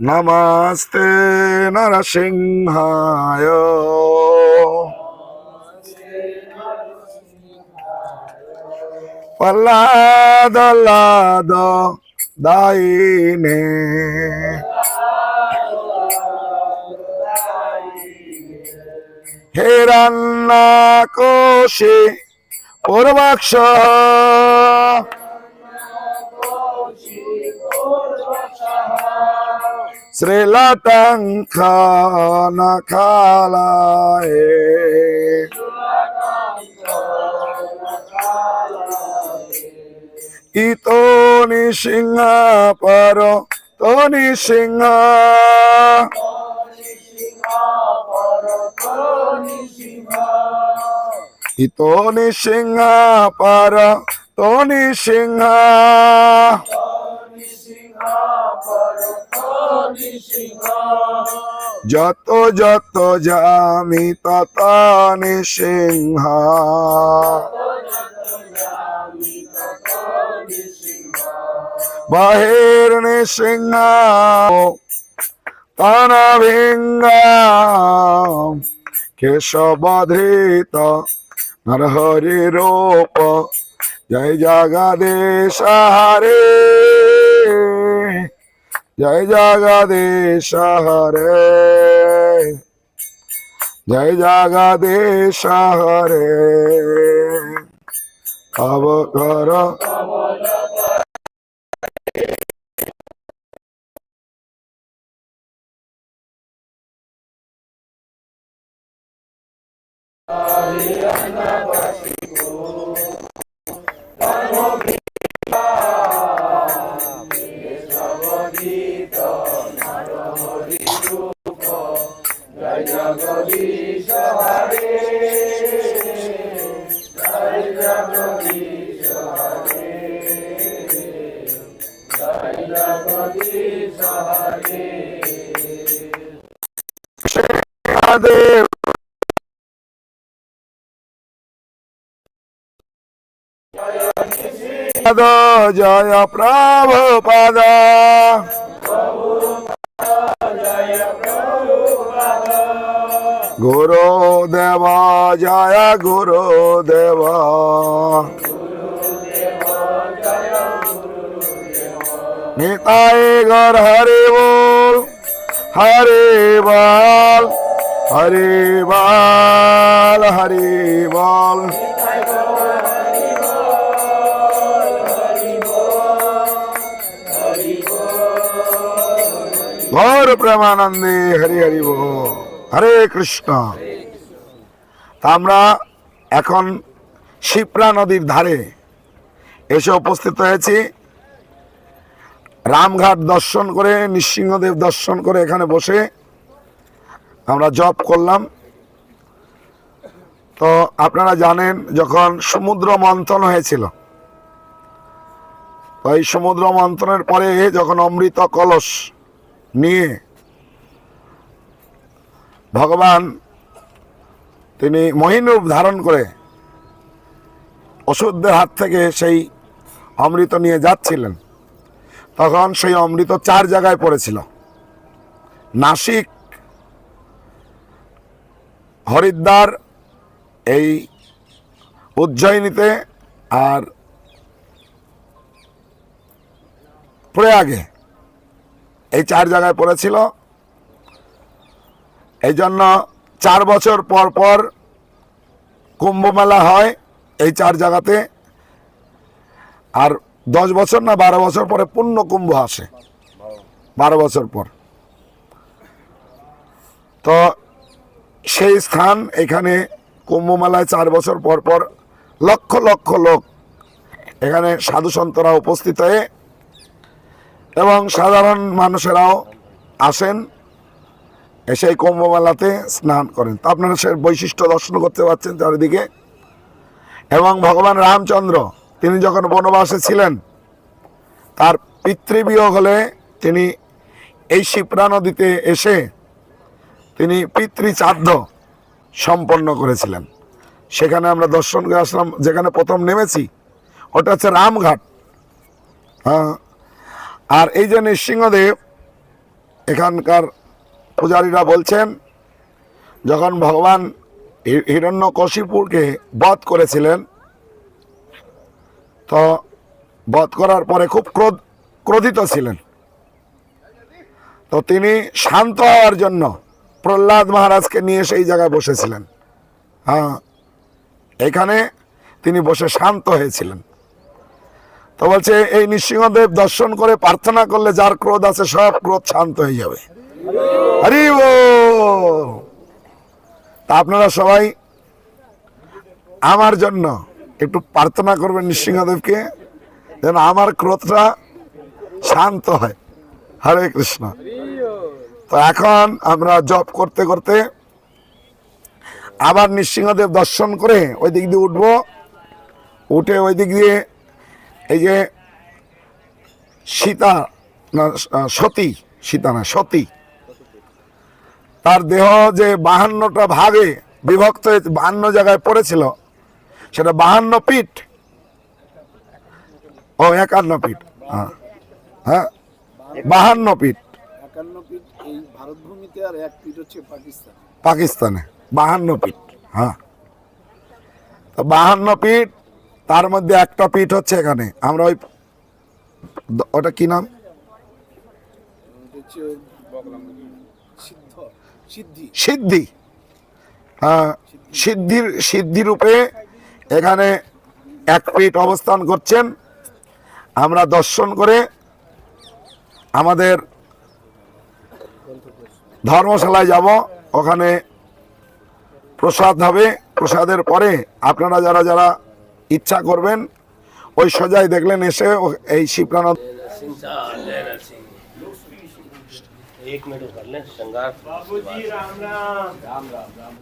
নমস্তে নরসিংহায় পল্লাদ দাইনে। হেরান্না কোশে পূর্বাক্ষ শ্রীলটঙ্খনা খালায় ইতো নিসিংহ পর তো নিসিংহ ইতো নিসিংহ পর তো নিসিংহ যত যত জামি তত নিসিংহ বাহির নিসিংহ তন ভিঙ্গ কেশবধৃত নরহরি রূপ, জয় জগদীশ হরে। জয় জগদীশ হরে। জয় জগদীশ হরে। অবকর কব কর। দেব জয় প্রভুপদ গুরুদেব জয় গুরুদেব নিতাই গর হরি বল হরি বল হরি বল হরি বল গৌর প্রেমানন্দে হরি হরি বল হরে কৃষ্ণ। তা আমরা এখন শিপ্রা নদীর ধারে এসে উপস্থিত হয়েছি। রামঘাট দর্শন করে, নৃসিংহদেব দর্শন করে এখানে বসে আমরা জপ করলাম। তো আপনারা জানেন, যখন সমুদ্র মন্থন হয়েছিল, তো এই সমুদ্র মন্থনের পরে যখন অমৃত কলস নিয়ে ভগবান তিনি মহিনরূপ ধারণ করে ওষুধদের হাত থেকে সেই অমৃত নিয়ে যাচ্ছিলেন। তখন সেই অমৃত চার জায়গায় পড়েছিল। নাসিক, হরিদ্বার, এই উজ্জয়িনীতে আর প্রয়াগে এই চার জায়গায় পড়েছিল। এই জন্য চার বছর পর পর কুম্ভ মেলা হয় এই চার জায়গাতে। আর দশ বছর না, বারো বছর পরে পূর্ণ কুম্ভ আসে। বারো বছর পর। তো সেই স্থান এখানে কুম্ভ মেলায় চার বছর পর পর লক্ষ লক্ষ লোক এখানে সাধু সন্তরা উপস্থিত হয়ে এবং সাধারণ মানুষেরাও আসেন। এসে এই কুম্ভ মেলাতে স্নান করেন। তো আপনারা সে বৈশিষ্ট্য দর্শন করতে পারছেন চারিদিকে। এবং ভগবান রামচন্দ্র, তিনি যখন বনবাসে ছিলেন, তার পিতৃবিয়োগ হলে তিনি এই শিপ্রা নদীতে এসে তিনি পিতৃচাদ্ধ সম্পন্ন করেছিলেন। সেখানে আমরা দর্শন করে আসলাম, যেখানে প্রথম নেমেছি, ওটা হচ্ছে রামঘাট। হ্যাঁ। আর এই যে নৃসিংহদেব, এখানকার পূজারীরা বলছেন, যখন ভগবান হিরণ্য কশিপুরকে বধ করেছিলেন, তো বধ করার পরে খুব ক্রোধ, ক্রোধিত ছিলেন। তো তিনি শান্ত হওয়ার জন্য প্রহ্লাদ মহারাজকে নিয়ে সেই জায়গায় বসেছিলেন। হ্যাঁ এখানে তিনি বসে শান্ত হয়েছিলেন। তো বলছে, এই নৃসিংহদেব দর্শন করে প্রার্থনা করলে যার ক্রোধ আছে, সব ক্রোধ শান্ত হয়ে যাবে। হরি ও তা আপনারা সবাই আমার জন্য একটু প্রার্থনা করবেন নৃসিংহদেবকে যেন আমার ক্রোধটা শান্ত হয়। হরে কৃষ্ণ। তো এখন আমরা জব করতে করতে আবার নৃসিংহদেব দর্শন করে ওই দিক দিয়ে উঠবো। উঠে ওই দিক দিয়ে এই যে সীতা না সতী, সীতা না, সতী। তার দেহ যে বাহান্নটা ভাগে বিভক্ত হয়ে বাহান্ন জায়গায় পড়েছিল সেটা বাহান্ন পিঠ। ও একান্ন পিঠ। হ্যাঁ। হ্যাঁ। বাহান্ন পিঠ। পাকিস্তান। বাহান্ন পিঠ। হ্যাঁ। তো বাহান্ন পিঠ তার মধ্যে একটা পিঠ হচ্ছে এখানে। আমরা ওই ওটা কি নাম? সিদ্ধি। সিদ্ধি। হ্যাঁ সিদ্ধির সিদ্ধি রূপে এখানে এক পিঠ অবস্থান করছেন। আমরা দর্শন করে আমাদের ধর্মশালায় যাব। ওখানে প্রসাদ হবে। প্রসাদের পরে আপনারা যারা যারা ইচ্ছা করবেন ওই সোজাই দেখলেন এসে ও- এই শিবরানন্দ एक मिनट कर लें श्रृंगार। राम राम राम। राम राम।